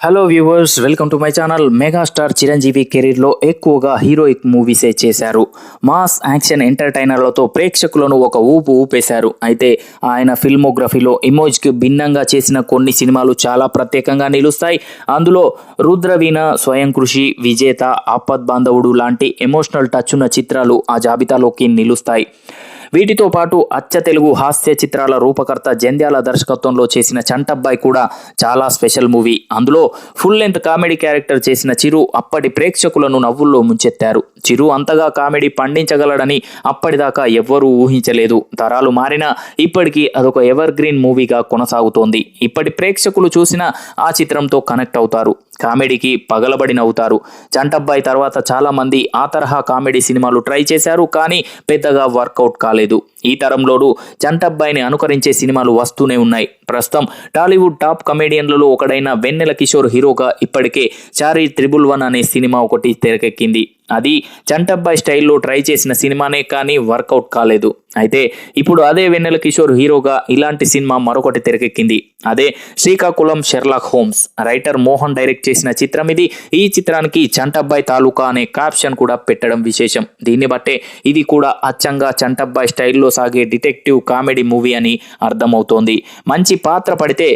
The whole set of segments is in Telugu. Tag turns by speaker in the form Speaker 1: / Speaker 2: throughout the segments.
Speaker 1: Hello viewers welcome to my channel megastar Chiranjeevi కెరీర్లో ఎక్కువగా హీరోయిక్ మూవీసే చేశారు. మాస్ యాక్షన్ ఎంటర్టైనర్లతో ప్రేక్షకులను ఒక ఊపు ఊపేశారు. అయితే ఆయన ఫిల్మోగ్రఫీలో ఇమోజ్కి భిన్నంగా చేసిన కొన్ని సినిమాలు చాలా ప్రత్యేకంగా నిలుస్తాయి. అందులో రుద్రవీణ స్వయం కృషి విజేత ఆపద్ బాంధవుడు లాంటి ఎమోషనల్ టచ్ ఉన్న చిత్రాలు ఆ జాబితాలోకి నిలుస్తాయి. వీటితో పాటు అచ్చ తెలుగు హాస్య చిత్రాల రూపకర్త జంధ్యాల దర్శకత్వంలో చేసిన చంటబ్బాయి కూడా చాలా స్పెషల్ మూవీ. అందులో ఫుల్ లెంత్ కామెడీ క్యారెక్టర్ చేసిన చిరు అప్పటి ప్రేక్షకులను నవ్వుల్లో ముంచెత్తారు. చిరు అంతగా కామెడీ పండించగలడని అప్పటిదాకా ఎవ్వరూ ఊహించలేదు. తరాలు మారినా ఇప్పటికీ అదొక ఎవర్ గ్రీన్ మూవీగా కొనసాగుతోంది. ఇప్పటి ప్రేక్షకులు చూసిన ఆ చిత్రంతో కనెక్ట్ అవుతారు. కామెడీకి పగలబడి నవ్వుతారు జంటబ్బాయి తర్వాత చాలామంది ఆ తరహా కామెడీ సినిమాలు ట్రై చేశారు కానీ పెద్దగా వర్కౌట్ కాలేదు. ఈ తరంలోనూ జంటబ్బాయిని అనుకరించే సినిమాలు వస్తూనే ఉన్నాయి. ప్రస్తుతం టాలీవుడ్ టాప్ కమెడియన్లలో ఒకడైన వెన్నెల కిషోర్ హీరోగా ఇప్పటికే చారీ త్రిబుల్ వన్ అనే సినిమా ఒకటి తెరకెక్కింది. అది చంటబ్బాయి స్టైల్లో ట్రై చేసిన సినిమానే కానీ వర్కౌట్ కాలేదు. అయితే ఇప్పుడు అదే వెన్నెల కిషోర్ హీరోగా ఇలాంటి సినిమా మరొకటి తెరకెక్కింది. అదే Srikakulam Sherlock Holmes. Writer Mohan direct చేసిన చిత్రం ఇది. ఈ చిత్రానికి చంటబ్బాయి తాలూకా అనే క్యాప్షన్ కూడా పెట్టడం విశేషం. దీన్ని బట్టే ఇది కూడా అచ్చంగా చంటబ్బాయి స్టైల్లో సాగే డిటెక్టివ్ కామెడీ మూవీ అని అర్థమవుతోంది. మంచి పాత్ర పడితే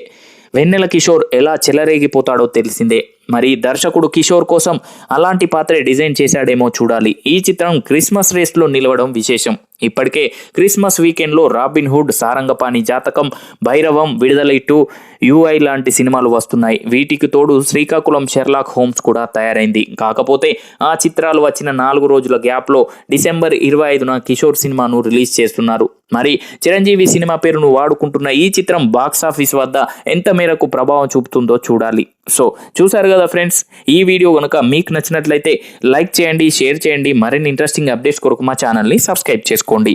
Speaker 1: వెన్నెల కిషోర్ ఎలా చెలరేగిపోతాడో తెలిసిందే. మరి దర్శకుడు కిషోర్ కోసం అలాంటి పాత్రే డిజైన్ చేశాడేమో చూడాలి. ఈ చిత్రం క్రిస్మస్ రేస్లో నిలవడం విశేషం. ఇప్పటికే క్రిస్మస్ వీకెండ్లో రాబిన్ హుడ్ సారంగపాణి జాతకం భైరవం విడుదల టు యుఐ లాంటి సినిమాలు వస్తున్నాయి. వీటికి తోడు శ్రీకాకుళం షెర్లాక్ హోమ్స్ కూడా తయారైంది. కాకపోతే ఆ చిత్రాలు వచ్చిన నాలుగు రోజుల గ్యాప్లో డిసెంబర్ ఇరవై ఐదున కిషోర్ సినిమాను రిలీజ్ చేస్తున్నారు. మరి చిరంజీవి సినిమా పేరును వాడుకుంటున్న ఈ చిత్రం బాక్సాఫీస్ వద్ద ఎంత మేరకు ప్రభావం చూపుతుందో చూడాలి. సో చూసారు కదా ఫ్రెండ్స్ ఈ వీడియో కనుక మీకు నచ్చినట్లయితే లైక్ చేయండి షేర్ చేయండి. మరిన్ని ఇంట్రెస్టింగ్ అప్డేట్స్ కొరకు మా ఛానల్ని సబ్స్క్రైబ్ చేసుకోండి.